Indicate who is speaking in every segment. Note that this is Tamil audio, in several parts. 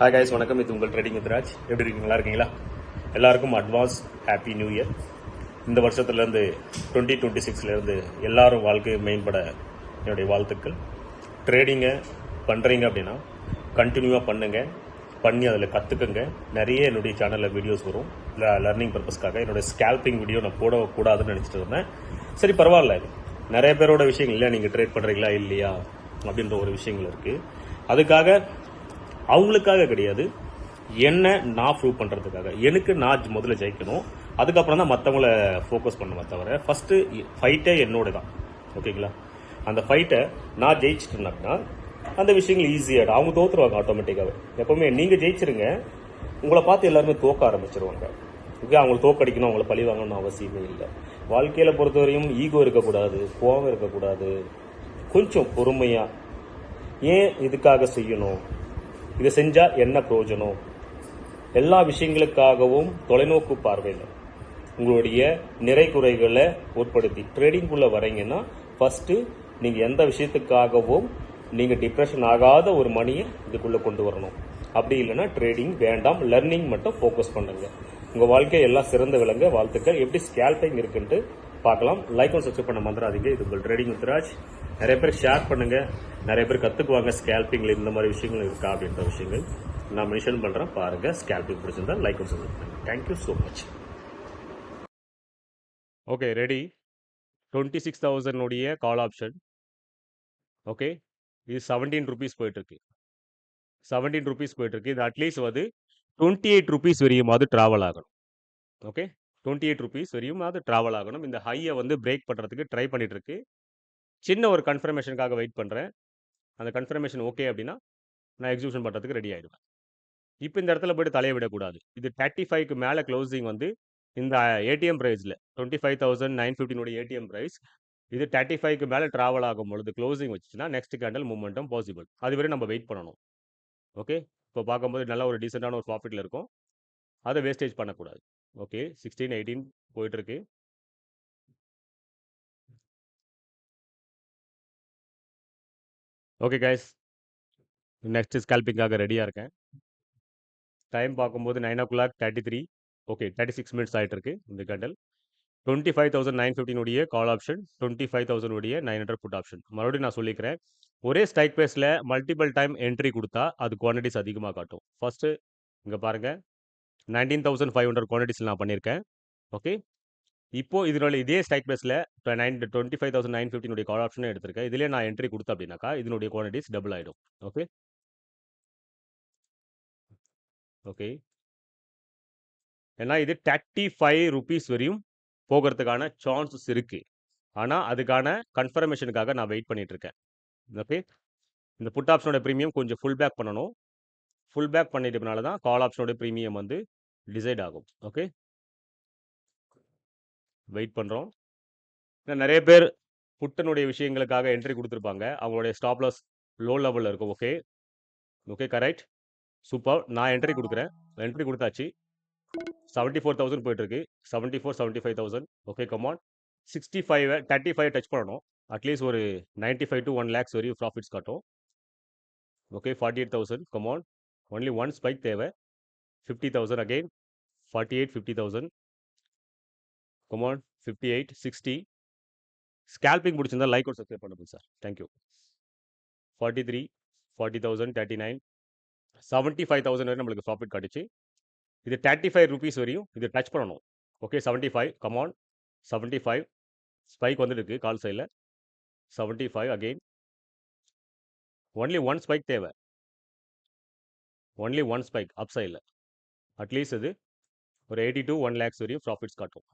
Speaker 1: ஹாய் கைஸ் வணக்கம். இது உங்கள் ட்ரேடிங் வித்ராஜ் எப்படி இருக்கீங்க? நல்லா இருக்கீங்களா? எல்லாருக்கும் அட்வான்ஸ் ஹாப்பி நியூ இயர் இந்த வருஷத்துலேருந்து டுவெண்ட்டி டுவெண்ட்டி சிக்ஸ்லேருந்து எல்லாரும் வாழ்க்கை மேம்பட என்னுடைய வாழ்த்துக்கள். ட்ரேடிங்கை பண்ணுறீங்க அப்படின்னா கண்டினியூவாக பண்ணுங்கள் பண்ணி அதில் கற்றுக்குங்க நிறைய என்னுடைய சேனலில் வீடியோஸ் வரும். லர்னிங் பர்பஸ்க்காக என்னுடைய ஸ்கேல்பிங் வீடியோ நான் போடக்கூடாதுன்னு நினச்சிட்டு இருந்தேன். சரி பரவாயில்ல நிறைய பேரோட விஷயங்கள் இல்லை நீங்கள் ட்ரேட் பண்ணுறீங்களா இல்லையா? அப்படின்ற ஒரு விஷயங்கள் இருக்குது அதுக்காக அவங்களுக்காக கிடையாது. என்ன நான் ப்ரூவ் பண்ணுறதுக்காக எனக்கு நான் முதல்ல ஜெயிக்கணும். அதுக்கப்புறம் தான் மற்றவங்கள ஃபோக்கஸ் பண்ணுமே தவிர ஃபஸ்ட்டு ஃபைட்டே என்னோட தான். ஓகேங்களா அந்த ஃபைட்டை நான் ஜெயிச்சிட்டேன்னாக்கா அந்த விஷயங்கள் ஈஸியாகிடும் அவங்க தோற்றுருவாங்க ஆட்டோமேட்டிக்காகவே எப்பவுமே நீங்கள் ஜெயிச்சிருங்க. உங்களை பார்த்து எல்லாருமே தோக்க ஆரம்பிச்சிருவாங்க. ஓகே அவங்களை தோக்கடிக்கணும் அவங்கள பழி வாங்கணும்னு அவசியமே இல்லை. வாழ்க்கையில் பொறுத்தவரையும் ஈகோ இருக்கக்கூடாது கோவம் இருக்கக்கூடாது. கொஞ்சம் பொறுமையாக ஏன் இதுக்காக செய்யணும்? இதை செஞ்சால் என்ன பிரயோஜனம்? எல்லா விஷயங்களுக்காகவும் தொலைநோக்கு பார்வையில் உங்களுடைய நிறை குறைகளை உட்படுத்தி ட்ரேடிங்குள்ளே வரீங்கன்னா ஃபஸ்ட்டு நீங்கள் எந்த விஷயத்துக்காகவும் நீங்கள் டிப்ரெஷன் ஆகாத ஒரு மணியை இதுக்குள்ளே கொண்டு வரணும். அப்படி இல்லைன்னா ட்ரேடிங் வேண்டாம் லர்னிங் மட்டும் ஃபோக்கஸ் பண்ணுங்கள் உங்கள் வாழ்க்கை எல்லாம் சிறந்த விளங்க வாழ்த்துக்கள். எப்படி ஸ்கேல்பிங் இருக்குன்ட்டு பார்க்கலாம். லைக் ஒன் சப்ஸ்கிரைப் பண்ண மறந்துடாதீங்க. இது உங்கள் ட்ரேடிங் வித்ராஜ் நிறைய பேர் ஷேர் பண்ணுங்க. நிறைய பேர் கற்றுக்குவாங்க ஸ்கேல்பிங்கில் இந்த மாதிரி விஷயங்கள் இருக்கா அப்படின்ற விஷயங்கள். நான் மென்ஷன் பண்ணுறேன் பாருங்க. ஸ்கேல்பிங் பிடிச்சிருந்தா லைக் ஒன் சப்ஸ்கிரைப் பண்ணுங்க. Thank you so much okay ready twenty six தௌசண்ட்னுடைய call option okay இது செவன்டீன் ருபீஸ் போயிட்டுருக்கு. செவன்டீன் ருபீஸ் போயிட்டுருக்கு. இது அட்லீஸ்ட் வந்து டுவெண்ட்டி எயிட் ருபீஸ் வரையுமாவது ட்ராவல் ஆகணும். ஓகே டுவெண்ட்டி எயிட் ருபீஸ் வரையும் அது ட்ராவல் ஆகணும். இந்த ஹையை வந்து பிரேக் பண்ணுறதுக்கு ட்ரை பண்ணிகிட்ருக்கு சின்ன ஒரு கன்ஃபர்மேஷனுக்காக வெயிட் பண்ணுறேன் அந்த கன்ஃபர்மேஷன் ஓகே அப்படின்னா நான் எக்ஸிபிஷன் பண்ணுறதுக்கு ரெடி ஆகிடுவேன் இப்போ இந்த இடத்துல போய்ட்டு தலையை விடக்கூடாது. இது தேர்ட்டி ஃபைவ்க்கு மேலே க்ளோசிங் வந்து இந்த ஏடிஎம் ப்ரைஸில் டுவெண்ட்டி ஃபைவ் தௌசண்ட் நைன் ஃபிஃப்டினுடைய ஏடிஎம் ப்ரைஸ் இது தேர்ட்டி ஃபைவ்க்கு மேலே ட்ராவல் ஆகும் பொழுது க்ளோசிங் வச்சுன்னா நெக்ஸ்ட் கேண்டல் மூமெண்ட்டும் பாசிபிள் அது வரை நம்ம வெயிட் பண்ணணும். ஓகே இப்போ பார்க்கும்போது நல்ல ஒரு டீசெண்டான ஒரு ப்ராஃபிட்டில் இருக்கும். அதை வேஸ்டேஜ் பண்ணக்கூடாது. ஓகே. சிக்ஸ்டீன் எயிட்டீன் போயிட்டுருக்கு. ஓகே கைஸ் நெக்ஸ்ட் ஸ்கேல்பிங்காக ரெடியாக இருக்கேன். டைம் பார்க்கும்போது nine o'clock thirty three okay thirty six minutes ஆகிட்டு இருக்கு இந்த candle twenty five thousand nine ஃபிஃப்டினுடைய call option twenty five thousand உடைய நைன் ஹண்ட்ரட் புட் ஆப்ஷன் மறுபடியும் நான் சொல்லிக்கிறேன். ஒரே ஸ்ட்ரைக் பேஸில் மல்டிபிள் டைம் என்ட்ரி கொடுத்தா அது குவான்டிட்டிஸ் அதிகமாக காட்டும். ஃபஸ்ட்டு இங்கே பாருங்கள் நைன்டீன் தௌசண்ட் ஃபைவ் ஹண்ட்ரட் குவான்டிட்டிஸில் நான் பண்ணியிருக்கேன். ஓகே இப்போ இதனோட இதே ஸ்ட்ரைக் பேஸில் nine twenty five thousand nine ஃபிஃப்டினுடைய call ஆப்ஷனே எடுத்திருக்கேன். இதிலே நான் என்ட்ரி கொடுத்தேன் அப்படின்னாக்கா இதனுடைய குவான்டிட்டிஸ் டபுள் ஆகிடும் ஓகே ஓகே ஏன்னா இது தேர்ட்டி ஃபைவ் ருபீஸ் வரையும் போகிறதுக்கான சான்சஸ் இருக்குது ஆனால் அதுக்கான கன்ஃபர்மேஷனுக்காக நான் வெயிட் பண்ணிகிட்ருக்கேன் ஓகே இந்த புட் ஆப்ஷனோட ப்ரீமியம் கொஞ்சம் ஃபுல் பேக் பண்ணணும். ஃபுல் பேக் பண்ணிட்டதுனால தான் கால் ஆப்ஷனோட ப்ரீமியம் வந்து டிசைட் ஆகும். ஓகே? வெயிட் பண்ணுறோம் நிறைய பேர் புட்டனுடைய விஷயங்களுக்காக என்ட்ரி கொடுத்துருப்பாங்க. அவங்களுடைய ஸ்டாப்லஸ் லோ லெவலில் இருக்கும். ஓகே? ஓகே கரெக்ட் சூப்பர் நான் என்ட்ரி கொடுக்குறேன். என்ட்ரி கொடுத்தாச்சு. செவன்ட்டி ஃபோர் தௌசண்ட் போயிட்டுருக்கு. Seventy four seventy five thousand okay come on sixty five thirty five touch பண்ணணும் அட்லீஸ்ட் ஒரு ninety five to one lakhs வரையும் ப்ராஃபிட்ஸ் காட்டும். Okay forty eight thousand come on only one spike தேவை. Fifty thousand again forty eight fifty thousand come on fifty eight sixty scalping பிடிச்சிருந்தா லைக் ஒரு சப்ஸ்கிரைப் பண்ணுங்க sir thank you forty three forty thousand thirty nine seventy five thousand வரை நம்மளுக்கு ப்ராஃபிட் காட்டுச்சு. இது தேர்ட்டி ஃபைவ் ருபீஸ் வரையும் இது டச் பண்ணணும். Okay seventy five come on seventy five spike வந்துட்டு இருக்கு கால் சைடில் seventy five again only one spike தேவை. ஒன்லி ஒன் ஸ்பைக் அப் சைடில் அட்லீஸ்ட் இது ஒரு எயிட்டி டு ஒன் லேக்ஸ் வரையும் ப்ராஃபிட்ஸ் காட்டும்.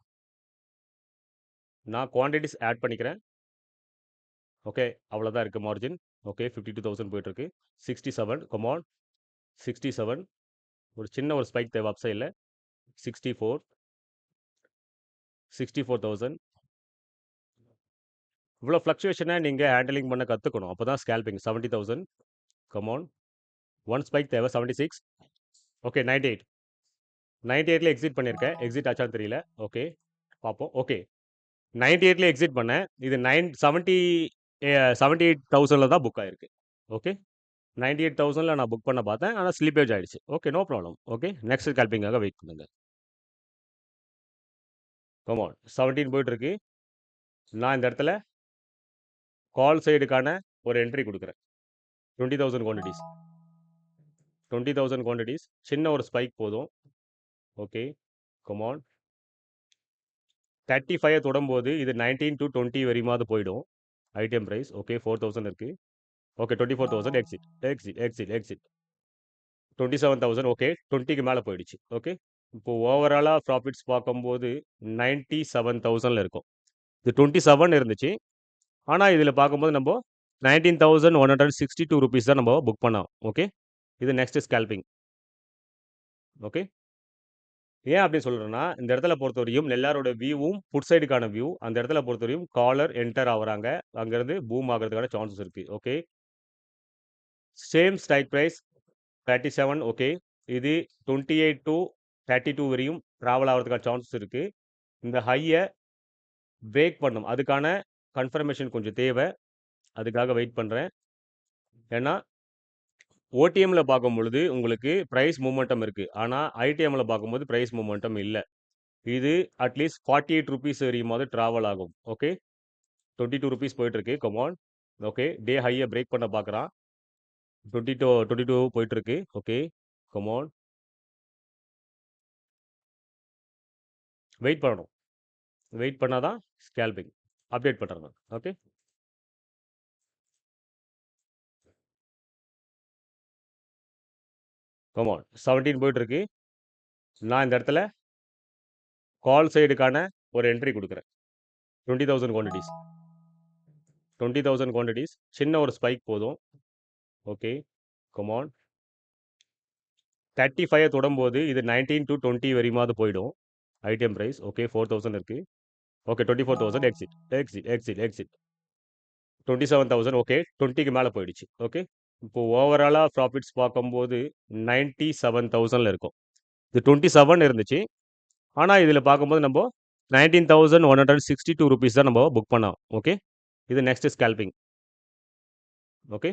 Speaker 1: நான் குவான்டிட்டிஸ் ஆட் பண்ணிக்கிறேன். ஓகே அவ்வளோதான் இருக்குது margin okay fifty two thousand போயிட்டுருக்கு. Sixty seven come on sixty seven ஒரு சின்ன ஒரு ஸ்பைக் தேவை up sixty four sixty four thousand இவ்வளோ ஃப்ளக்சுவேஷனை நீங்கள் ஹேண்டலிங் பண்ண கற்றுக்கணும் அப்போ தான் scalping seventy thousand come on one spike தேவை seventy six okay ninety eight ninety எயிட்டில் எக்ஸிட் பண்ணியிருக்கேன் எக்ஸிட் ஆச்சான்னு தெரியல. ஓகே பார்ப்போம் ஓகே நைன்டி எயிட்டில் எக்ஸிட் பண்ணேன். இது நைன் செவன்ட்டி செவன்ட்டி எயிட் தௌசண்டில் தான் புக் ஆயிருக்கு. ஓகே நைன்டி எயிட் தௌசண்டில் நான் புக் பண்ண பார்த்தேன். ஆனால் ஸ்லிப்பேஜ் ஆகிடுச்சு okay no problem okay next ஸ்கேல்பிங்காக wait பண்ணுங்க. கமான் செவன்டீன் போயிட்டுருக்கு. நான் இந்த இடத்துல கால் சைடுக்கான ஒரு என்ட்ரி கொடுக்குறேன். Twenty thousand quantities twenty thousand quantities சின்ன ஒரு ஸ்பைக் போதும். ஓகே கமான் தேர்ட்டி ஃபைவ் தொடும்போது இது நைன்டீன் டு டுவெண்ட்டி வரையுமாவது போயிடும். ITM price okay four thousand இருக்குது okay twenty four thousand exit exit exit exit twenty seven thousand okay டுவெண்ட்டிக்கு மேலே போயிடுச்சு ஓகே இப்போ ஓவராலாக ப்ராஃபிட்ஸ் பார்க்கும்போது நைன்ட்டி செவன் தௌசண்டில் இருக்கும். இது டுவெண்ட்டி செவன் இருந்துச்சு. ஆனால் இதில் பார்க்கும்போது நம்ம nineteen thousand one hundred sixty two rupees தான் நம்ம புக் பண்ணோம் ஓகே இது நெக்ஸ்ட் ஸ்கேல்பிங் ஓகே ஏன் அப்படின்னு சொல்கிறேன்னா இந்த இடத்துல பொறுத்தவரையும் எல்லாரோட வியூவும் புட் சைடுக்கான வியூ அந்த இடத்துல பொறுத்தவரையும் காலர் என்டர் ஆகுறாங்க அங்கேருந்து பூம் ஆகிறதுக்கான சான்சஸ் இருக்குது okay same strike price thirty seven okay இது twenty eight to thirty two வரையும் ட்ராவல் ஆகிறதுக்கான சான்சஸ் இருக்குது இந்த ஹையை பிரேக் பண்ணும். அதுக்கான கன்ஃபர்மேஷன் கொஞ்சம் தேவை. அதுக்காக வெயிட் பண்ணுறேன் ஏன்னா ஓடிஎம்மில் பார்க்கும் பொழுது உங்களுக்கு ப்ரைஸ் மூமெண்டம் இருக்குது ஆனால் ஐடிஎம்மில் பார்க்கும்போது ப்ரைஸ் மூமெண்டம் இல்லை. இது at least forty eight rupees வரையுமாவது travel ஆகும். ஓகே டுவெண்ட்டி டூ ருபீஸ் போயிட்டுருக்கு கமான் ஓகே டே ஹையை பிரேக் பண்ண பார்க்குறான். டுவெண்ட்டி டூ டுவெண்ட்டி டூ போயிட்டுருக்கு ஓகே கமான் வெயிட் பண்ணணும். வெயிட் பண்ணால் தான் ஸ்கேல்பிங் அப்டேட் பண்ணுறேன் ஓகே கமான் செவன்டீன் போயிட்டுருக்கு. நான் இந்த இடத்துல கால் சைடுக்கான ஒரு என்ட்ரி கொடுக்குறேன். Twenty thousand quantities twenty thousand quantities சின்ன ஒரு ஸ்பைக் போதும். ஓகே கமான் தேர்ட்டி ஃபைவ் தொடும்போது இது நைன்டீன் டு டுவெண்ட்டி வரையுமாவது போயிடும். ITM price okay four thousand இருக்குது okay twenty four thousand exit exit exit exit twenty seven thousand okay டுவெண்ட்டிக்கு மேலே போயிடுச்சு. ஓகே இப்போ ஓவராலாக ப்ராஃபிட்ஸ் பார்க்கும்போது நைன்ட்டி செவன் தௌசண்டில் இருக்கும். இது டுவெண்ட்டி செவன் இருந்துச்சு. ஆனால் இதில் பார்க்கும்போது நம்ம nineteen thousand one hundred sixty two rupees தான் நம்ம புக் பண்ணோம். ஓகே இது நெக்ஸ்ட் ஸ்கேல்பிங் ஓகே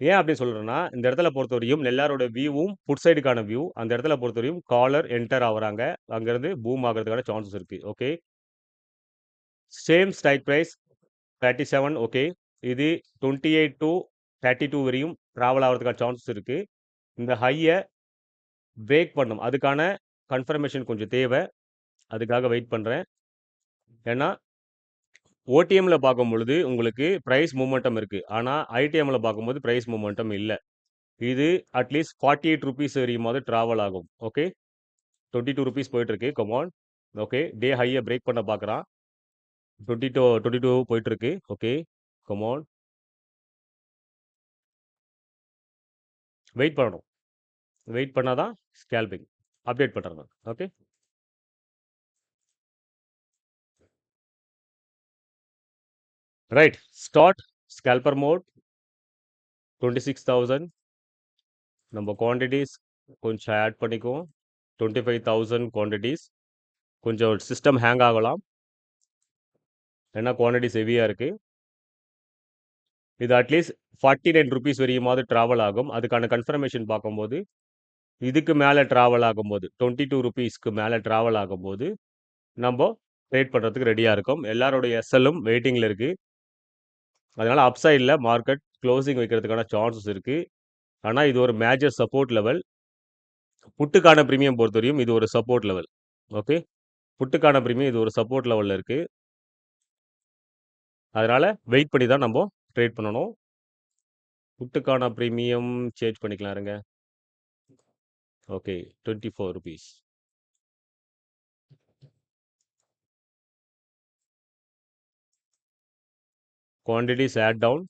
Speaker 1: ஏன் அப்படி சொல்கிறேன்னா இந்த இடத்துல பொறுத்தவரையும் எல்லாரோட வியூவும் புட் சைடுக்கான வியூ அந்த இடத்துல பொறுத்தவரையும் காலர் என்டர் ஆகுறாங்க. அங்கேருந்து பூம் ஆகிறதுக்கான சான்சஸ் இருக்குது okay same strike price thirty seven okay இது twenty eight to thirty two வரையும் ட்ராவல் ஆகிறதுக்கான சான்சஸ் இருக்குது இந்த ஹையை பிரேக் பண்ணும். அதுக்கான கன்ஃபர்மேஷன் கொஞ்சம் தேவை. அதுக்காக வெயிட் பண்ணுறேன் ஏன்னா ஓடிஎம்மில் பார்க்கும் பொழுது உங்களுக்கு ப்ரைஸ் மூமெண்டம் இருக்குது ஆனால் ஐடிஎம்மில் பார்க்கும்போது ப்ரைஸ் மூமெண்டம் இல்லை. இது at least forty eight rupees வரையுமாவது travel ஆகும். ஓகே டுவெண்ட்டி டூ ருபீஸ் போயிட்டுருக்கு. கமான் ஓகே டே ஹையை பிரேக் பண்ண பார்க்குறான் டுவெண்ட்டி டூ டுவெண்ட்டி டூ போயிட்டுருக்கு. ஓகே கமான் வெயிட் பண்ணணும். வெயிட் பண்ணால் தான் ஸ்கேல்பிங் அப்டேட் பண்ணுறேன் okay right start scalper mode twenty six thousand நம்ம குவான்டிட்டிஸ் கொஞ்சம் ஆட் பண்ணிக்குவோம். டுவெண்ட்டி ஃபைவ் தௌசண்ட் குவான்டிட்டிஸ் கொஞ்சம் சிஸ்டம் ஹேங் ஆகலாம். ஏன்னா குவான்டிட்டிஸ் ஹெவியாக இருக்குது இது at least forty nine rupees வரையுமாவது travel ஆகும். அதுக்கான கன்ஃபர்மேஷன் பார்க்கும்போது இதுக்கு மேலே ட்ராவல் ஆகும்போது டுவெண்ட்டி டூ ருபீஸ்க்கு மேலே ட்ராவல் ஆகும்போது நம்ம ட்ரேட் பண்ணுறதுக்கு ரெடியாக இருக்கும். எல்லாரோடைய எஸ்எல்லும் வெயிட்டிங்கில் இருக்குது அதனால் அப்சைடில் மார்க்கெட் க்ளோசிங் வைக்கிறதுக்கான சான்சஸ் இருக்குது ஆனால் இது ஒரு மேஜர் சப்போர்ட் லெவல் புட்டுக்கான ப்ரீமியம் பொறுத்தவரையும் இது ஒரு சப்போர்ட் லெவல் ஓகே புட்டுக்கான ப்ரீமியம் இது ஒரு சப்போர்ட் லெவலில் இருக்குது அதனால் வெயிட் பண்ணி தான் நம்ம ட்ரேட் பண்ணணும். புட்டுக்கான ப்ரீமியம் சேஞ்ச் பண்ணிக்கலாம் இருங்க. Okay. Twenty four rupees. Quantities add down.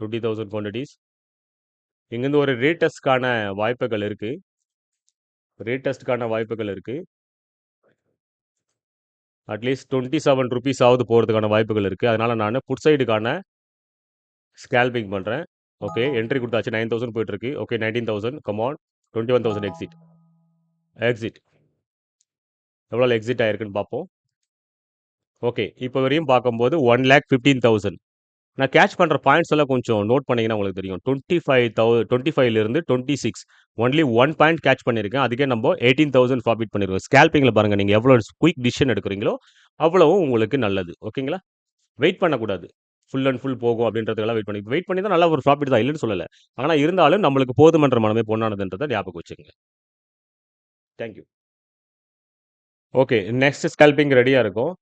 Speaker 1: Twenty thousand quantities இங்கேருந்து ஒரு ரேட்டஸ்ட்கான வாய்ப்புகள் இருக்குது ரேட்டஸ்ட்கான வாய்ப்புகள் இருக்குது அட்லீஸ்ட் டுவெண்ட்டி செவன் ருபீஸ் ஆகுது போகிறதுக்கான வாய்ப்புகள் இருக்குது அதனால் நான் புட் சைடுக்கான ஸ்கேல்பிங் பண்ணுறேன் ஓகே என்ட்ரி கொடுத்தாச்சு நைன் தௌசண்ட் போயிட்டுருக்கு. Okay nineteen thousand come on twenty one thousand exit exit எவ்வளோ எக்ஸிட் ஆயிருக்குன்னு பார்ப்போம். ஓகே இப்போ வரையும் பார்க்கும்போது ஒன் லேக் ஃபிஃப்டீன் தௌசண்ட் நான் கேட்ச் பண்ணுற பாயிண்ட்ஸ் எல்லாம் கொஞ்சம் நோட் பண்ணிங்கன்னா உங்களுக்கு தெரியும். டுவெண்ட்டி ஃபைவ் தௌ டுவெண்ட்டி ஃபைவ்லேருந்து twenty six only one point catch பண்ணியிருக்கேன். அதுக்கே நம்ம எயிட்டீன் தௌசண்ட் ப்ராஃபிட் பண்ணிருக்கோம். ஸ்கேல்பிங்கில் பாருங்கள் நீங்கள் எவ்வளோ குயிக் டிசிஷன் எடுக்கிறீங்களோ அவ்வளவும் உங்களுக்கு நல்லது. ஓகேங்களா வெயிட் பண்ணக்கூடாது. ஃபுல் அண்ட் ஃபுல் போகும் அப்படின்றதுக்கெல்லாம் வெயிட் பண்ணி வெயிட் பண்ணி தான் நல்ல ஒரு ப்ராஃபிட் தான் இல்லைன்னு சொல்லலை. ஆனால் இருந்தாலும் நம்மளுக்கு போதுமன்ற மனமே பொண்ணானதுன்றதை ஞாபகம் வச்சுக்கோங்க. தேங்க்யூ ஓகே நெக்ஸ்ட் ஸ்கேல்பிங் ரெடியாக இருக்கும்.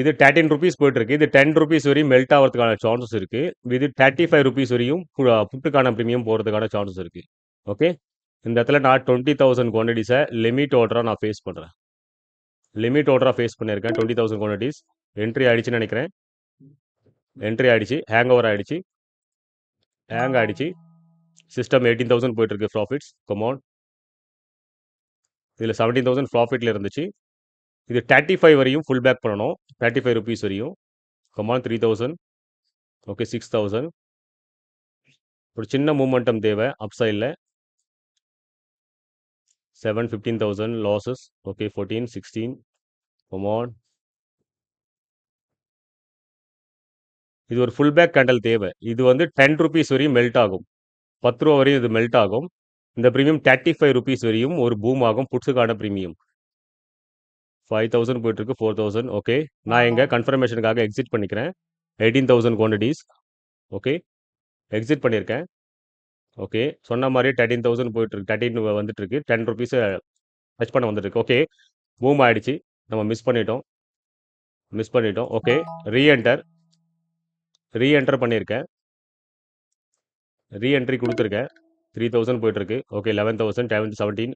Speaker 1: இது தேர்ட்டின் ருபீஸ் போயிட்டுருக்கு. இது டென் ருபீஸ் வரையும் மெல்ட் ஆகிறதுக்கான சான்சஸ் இருக்குது இது தேர்ட்டி ஃபைவ் ருபீஸ் வரையும் புட்டுக்கான ப்ரீமியம் போகிறதுக்கான சான்சஸ் இருக்குது ஓகே இந்த இடத்துல நான் டுவெண்ட்டி தௌசண்ட் குவான்டிட்டிஸை லிமிட் ஆர்டராக நான் ஃபேஸ் பண்ணுறேன் லிமிட் ஆர்டராக ஃபேஸ் பண்ணியிருக்கேன். டுவெண்ட்டி தௌசண்ட் குவான்டிட்டிஸ் என்ட்ரி ஆயிடுச்சுன்னு நினைக்கிறேன். என்ட்ரி ஆகிடுச்சு ஹேங் ஓவர் ஆகிடுச்சு ஹேங் ஆகிடுச்சு சிஸ்டம் எயிட்டீன் தௌசண்ட் போயிட்டுருக்கு ப்ராஃபிட்ஸ் கமௌண்ட் இதில் செவன்டீன் தௌசண்ட் ப்ராஃபிட்டில் இருந்துச்சு. இது தேர்ட்டி ஃபைவ் வரையும் ஃபுல் பேக் பண்ணணும். தேர்ட்டி ஃபைவ் ருபீஸ் வரையும் come on three thousand okay six thousand ஒரு சின்ன மூமெண்டம் தேவை. அப் சைடில் seven fifteen thousand losses okay fourteen sixteen come on இது ஒரு ஃபுல் பேக் கேண்டல் தேவை. இது வந்து டென் ருபீஸ் வரையும் மெல்ட் ஆகும். பத்து ரூபா வரையும் இது மெல்ட் ஆகும். இந்த ப்ரீமியம் தேர்ட்டி ஃபைவ் ருபீஸ் வரையும் ஒரு பூம் ஆகும். புட்ஸுக்கான ப்ரீமியம் ஃபைவ் தௌசண்ட் போயிட்டுருக்கு ஃபோர் தௌசண்ட் ஓகே நான் எங்கள் கன்ஃபர்மேஷனுக்காக எக்ஸிட் பண்ணிக்கிறேன். Eighteen thousand quantities okay exit பண்ணியிருக்கேன். ஓகே சொன்ன மாதிரி தேர்ட்டீன் தௌசண்ட் போயிட்டுருக்கு. தேர்ட்டின் வந்துட்டுருக்கு. டென் ருபீஸை டச் பண்ண வந்துட்டுருக்கு. ஓகே பூம் ஆயிடுச்சு. நம்ம மிஸ் பண்ணிட்டோம். மிஸ் பண்ணிட்டோம். ஓகே ரீஎன்டர் ரீஎன்டர் பண்ணியிருக்கேன். ரீஎன்ட்ரி கொடுத்துருக்கேன். த்ரீ தௌசண்ட் போயிட்டுருக்கு. Okay eleven thousand seven seventeen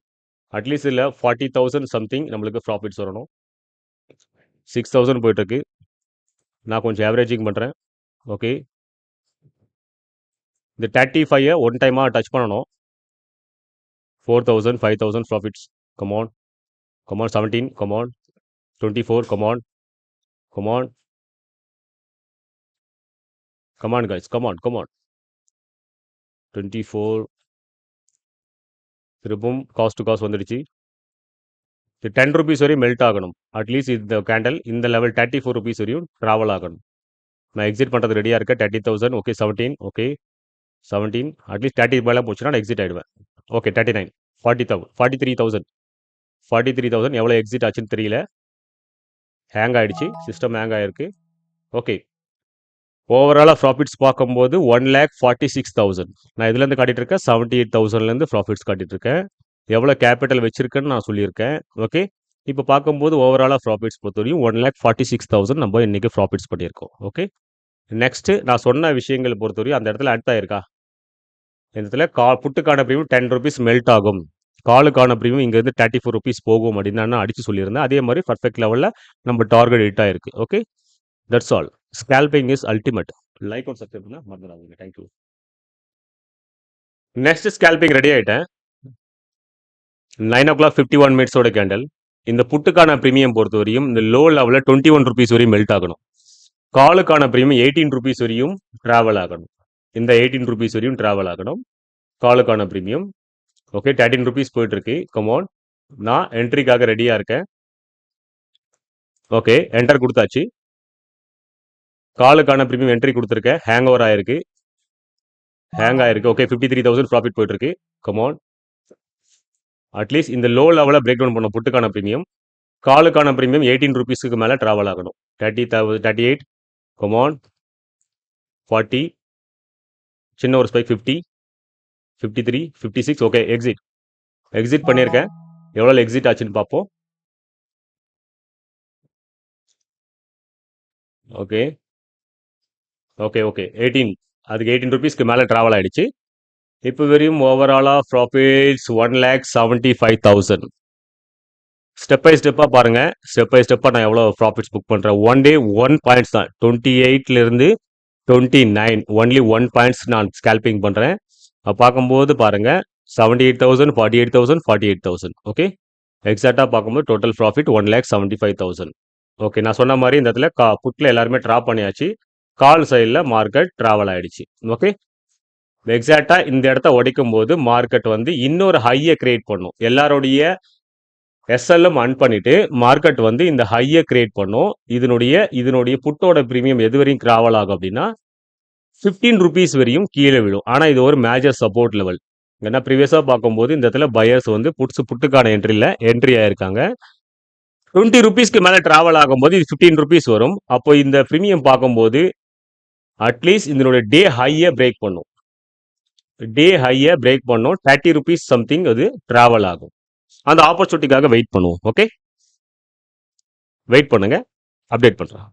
Speaker 1: at least இல்லை ஃபார்ட்டி தௌசண்ட் சம்திங் நம்மளுக்கு ப்ராஃபிட்ஸ் வரணும். சிக்ஸ் தௌசண்ட் போயிட்டுருக்கு. நான் கொஞ்சம் ஆவரேஜிங் பண்ணுறேன் ஓகே இந்த தேர்ட்டி ஃபைவை ஒன் டைமாக டச் பண்ணணும். Four thousand five thousand profits come on come on seventeen come on twenty four come on come on come on guys come on come on twenty four திரும்பவும் காஸ்ட் டு காஸ்ட் வந்துடுச்சு. இது டென் ருபீஸ் வரையும் மெல்ட் ஆகணும். அட்லீஸ்ட் இந்த கேண்டல் இந்த லெவல் தேர்ட்டி ஃபோர் ருபீஸ் வரையும் ட்ராவல் ஆகணும். நான் எக்ஸிட் பண்ணுறது ரெடியாக இருக்கேன். Thirty thousand okay seventeen okay seventeen at least thirty மேலே போச்சுன்னா நான் எக்ஸிட் ஆகிடுவேன் ஓகே தேர்ட்டி நைன் ஃபார்ட்டி தௌ forty three thousand forty three thousand எவ்வளோ எக்ஸிட் ஆச்சுன்னு தெரியல. ஹேங் ஆகிடுச்சு சிஸ்டம் ஹேங் ஆகிருக்கு ஓகே ஓவராலாக ப்ராஃபிட்ஸ் பார்க்கும்போது one lakh forty six thousand நான் இதுலேருந்து காட்டிட்டு செவன்ட்டி எயிட் தௌசண்ட்லேருந்து ப்ராஃபிட்ஸ் காட்டிட்டு எவ்வளோ கேபிட்டல் வச்சிருக்கேன்னு நான் சொல்லியிருக்கேன். ஓகே இப்போ பார்க்கும்போது ஓவராலாக ப்ராஃபிட்ஸ் பொறுத்தவரையும் one lakh forty six thousand நம்ம இன்றைக்கி ப்ராஃபிட்ஸ் பண்ணியிருக்கோம். ஓகே நெக்ஸ்ட்டு நான் சொன்ன விஷயங்கள் பொறுத்தவரையும் அந்த இடத்துல அட் ஆயிருக்கா இந்த இடத்துல கா புட்டுக்கான ப்ரீமியம் டென் ருபீஸ் மெல்ட் ஆகும். காலுக்கான ப்ரீமியம் இங்கேருந்து தேர்ட்டி ஃபோர் ருபீஸ் போகும் அப்படின்னு நான் அடித்து சொல்லியிருந்தேன். அதே மாதிரி பர்ஃபெக்ட் லெவலில் நம்ம டார்கெட் ஹிட் ஆயிருக்கு. Okay that's all scalping is ultimate like and subscribe பண்ண மறந்துடாதீங்க. Thank you next scalping ready ஆயிட்டேன். Nine o'clock fifty one மினிட்ஸோட கேண்டல் இந்த புட்டுக்கான ப்ரீமியம் பொறுத்தவரையும் இந்த லோ லெவலில் டுவெண்ட்டி ஒன் ருபீஸ் வரையும் மெல்ட் ஆகணும். காலுக்கான ப்ரீமியம் எயிட்டீன் ருபீஸ் வரையும் ட்ராவல் ஆகணும். இந்த எயிட்டீன் ருபீஸ் வரையும் ட்ராவல் ஆகணும். காலுக்கான ப்ரீமியம் ஓகே தேர்ட்டின் ருபீஸ் போயிட்டு இருக்கு கமான் நான் என்ட்ரிக்காக ரெடியாக இருக்கேன். ஓகே என்டர் கொடுத்தாச்சு. காலுக்கான ப்ரீமியம் என்ட்ரி கொடுத்துருக்கேன் ஹேங் ஓவர் ஆயிருக்கு. ஹேங் ஆயிருக்கு. Okay fifty three thousand profit போயிட்டு இருக்கு கமான் அட்லீஸ்ட் இந்த லோ லெவலில் பிரேக் டவுன் பண்ண புட்டுக்கான ப்ரீமியம் காலுக்கான ப்ரீமியம் எயிட்டீன் ருபீஸுக்கு மேலே ட்ராவல் ஆகணும். Thirty thirty eight come on forty சின்ன ஒரு spike fifty fifty three fifty six okay exit exit பண்ணியிருக்கேன் எவ்வளோ எக்ஸிட் ஆச்சுன்னு பார்ப்போம். ஓகே ஓகே ஓகே எயிட்டீன் அதுக்கு எயிட்டீன் ருபீஸ்க்கு மேலே ட்ராவல் ஆயிடுச்சு. இப்போ வரையும் ஓவராலாக profits one lakh seventy five thousand step by ஸ்டெப்பாக பாருங்கள் ஸ்டெப் பை ஸ்டெப்பாக நான் எவ்வளோ ப்ராஃபிட்ஸ் புக் பண்ணுறேன் ஒன் டே ஒன் பாயிண்ட்ஸ் தான். Twenty எயிட்லேருந்து twenty nine only one points நான் ஸ்கேல்பிங் பண்ணுறேன் பார்க்கும்போது பாருங்கள் seventy eight thousand forty eight thousand forty eight thousand okay எக்ஸாக்டாக பார்க்கும்போது total profit one lakh seventy five thousand okay நான் சொன்ன மாதிரி இந்த இடத்துல கா புட்டில் எல்லாருமே ட்ராப் பண்ணியாச்சு. கால் சைடில் மார்க்கெட் ட்ராவல் ஆகிடுச்சு ஓகே எக்ஸாக்டாக இந்த இடத்த உடைக்கும் போது மார்க்கெட் வந்து இன்னொரு ஹையை கிரியேட் பண்ணும். எல்லாருடைய எஸ்எல்எம் அன் பண்ணிட்டு மார்க்கெட் வந்து இந்த ஹையை கிரியேட் பண்ணும். இதனுடைய இதனுடைய புட்டோட ப்ரீமியம் எது வரையும் ட்ராவல் ஆகும் அப்படின்னா
Speaker 2: ஃபிஃப்டீன் ருபீஸ் வரையும் கீழே விழும். ஆனால் இது ஒரு மேஜர் சப்போர்ட் லெவல் ஏன்னா ப்ரீவியஸாக பார்க்கும்போது இந்த இடத்துல பயர்ஸ் வந்து புட்ஸ் புட்டுக்கான என்ட்ரியில் என்ட்ரி ஆயிருக்காங்க. டுவெண்ட்டி ருபீஸ்க்கு மேலே ட்ராவல் ஆகும்போது இது ஃபிஃப்டீன் ருபீஸ் வரும். அப்போ இந்த ப்ரீமியம் பார்க்கும்போது அட்லீஸ்ட் இதனுடைய டே ஹையை பிரேக் பண்ணும். டே ஹையை பிரேக் பண்ணும். தேர்ட்டி ருபீஸ் சம்திங் அது ட்ராவல் ஆகும். அந்த ஆப்பர்ச்சுனிட்டிக்காக வெயிட் பண்ணுவோம். ஓகே வெயிட் பண்ணுங்கள் அப்டேட் பண்ணுறேன்